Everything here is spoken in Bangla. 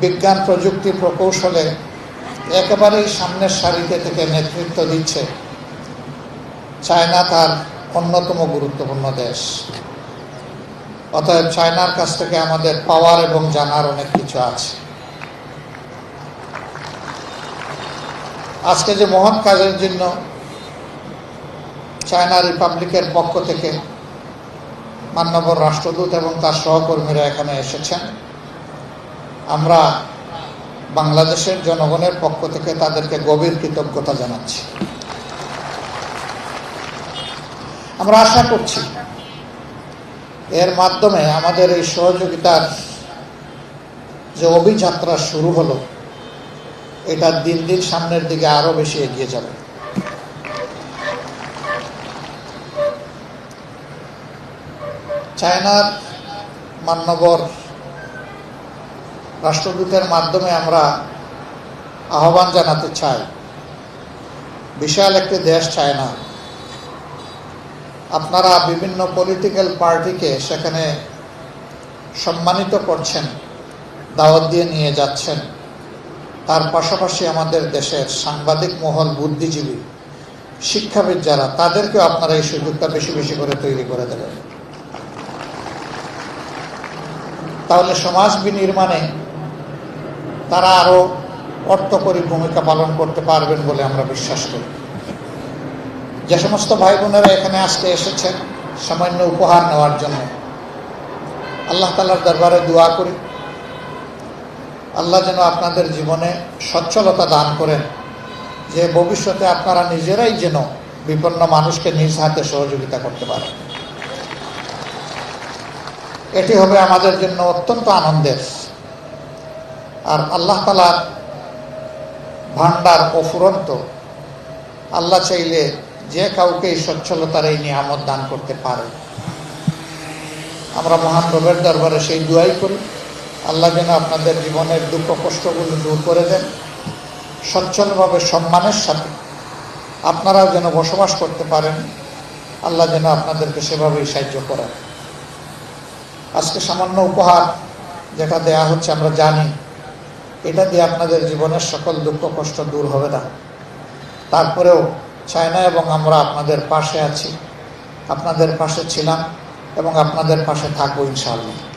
বিজ্ঞান প্রযুক্তি প্রকৌশলে একেবারেই সামনের সারিতে থেকে নেতৃত্ব দিচ্ছে চায়না তার অন্যতম গুরুত্বপূর্ণ দেশ। অতএব চায়নার কাছ থেকে আমাদের পাওয়ার এবং জানার অনেক কিছু আছে। আজকে যে মহৎ কাজের জন্য চায়না রিপাবলিকের পক্ষ থেকে মান্যবর রাষ্ট্রদূত এবং তার সহকর্মীরা এখানে এসেছেন। আমরা বাংলাদেশের জনগণের পক্ষ থেকে তাদেরকে গভীর কৃতজ্ঞতা জানাচ্ছি। আমরা আশা করছি এর মাধ্যমে আমাদের এই সহযোগিতার যে অভিযাত্রা শুরু হলো, এটা দিন দিন সামনের দিকে আরও বেশি এগিয়ে যাবে। চায়নার মান্যবর রাষ্ট্রদূতের মাধ্যমে আমরা আহ্বান জানাতে চাই। বিশাল একটি দেশ চায় না আপনারা বিভিন্ন পলিটিক্যাল পার্টিকে সেখানে সম্মানিত করছেন, দাওয়াত দিয়ে নিয়ে যাচ্ছেন। তার পাশাপাশি আমাদের দেশের সাংবাদিক মহল, বুদ্ধিজীবী, শিক্ষাবিদ যারা, তাদেরকেও আপনারা এই সুযোগটা বেশি বেশি করে তৈরি করে দেবেন। তাহলে সমাজ বিনির্মাণে তারা আরও অর্থকরী ভূমিকা পালন করতে পারবেন বলে আমরা বিশ্বাস করি। যে সমস্ত ভাই বোনেরা এখানে আজকে এসেছেন, সামান্য উপহার নেওয়ার জন্য। আল্লাহ তালার দরবারে দোয়া করি। আল্লাহ যেন আপনাদের জীবনে সচ্ছলতা দান করেন, যে ভবিষ্যতে আপনারা নিজেরাই যেন বিপন্ন মানুষকে নিজ হাতে সহযোগিতা করতে পারেন। এটি হবে আমাদের জন্য অত্যন্ত আনন্দের আর আল্লাহ তালার ভান্ডার অফুরন্ত আল্লাহ চাইলে যে কাউকে সচ্ছলতার এই নিয়ামত দান করতে পারে। আমরা মহান রবের দরবারে সেই দুয়াই করি। আল্লাহ যেন আপনাদের জীবনের দুঃখ কষ্টগুলো দূর করে দেন, সচ্ছলভাবে সম্মানের সাথে আপনারাও যেন বসবাস করতে পারেন, আল্লাহ যেন আপনাদেরকে সেভাবেই সাহায্য করেন। আজকে সামান্য উপহার যেটা দেয়া হচ্ছে আমরা জানি এটা দিয়ে আপনাদের জীবনের সকল দুঃখ, কষ্ট দূর হবে না। তারপরেও চায়না এবং আমরা আপনাদের পাশে আছি। আপনাদের পাশে ছিলাম এবং আপনাদের পাশে থাকব ইনশাআল্লাহ।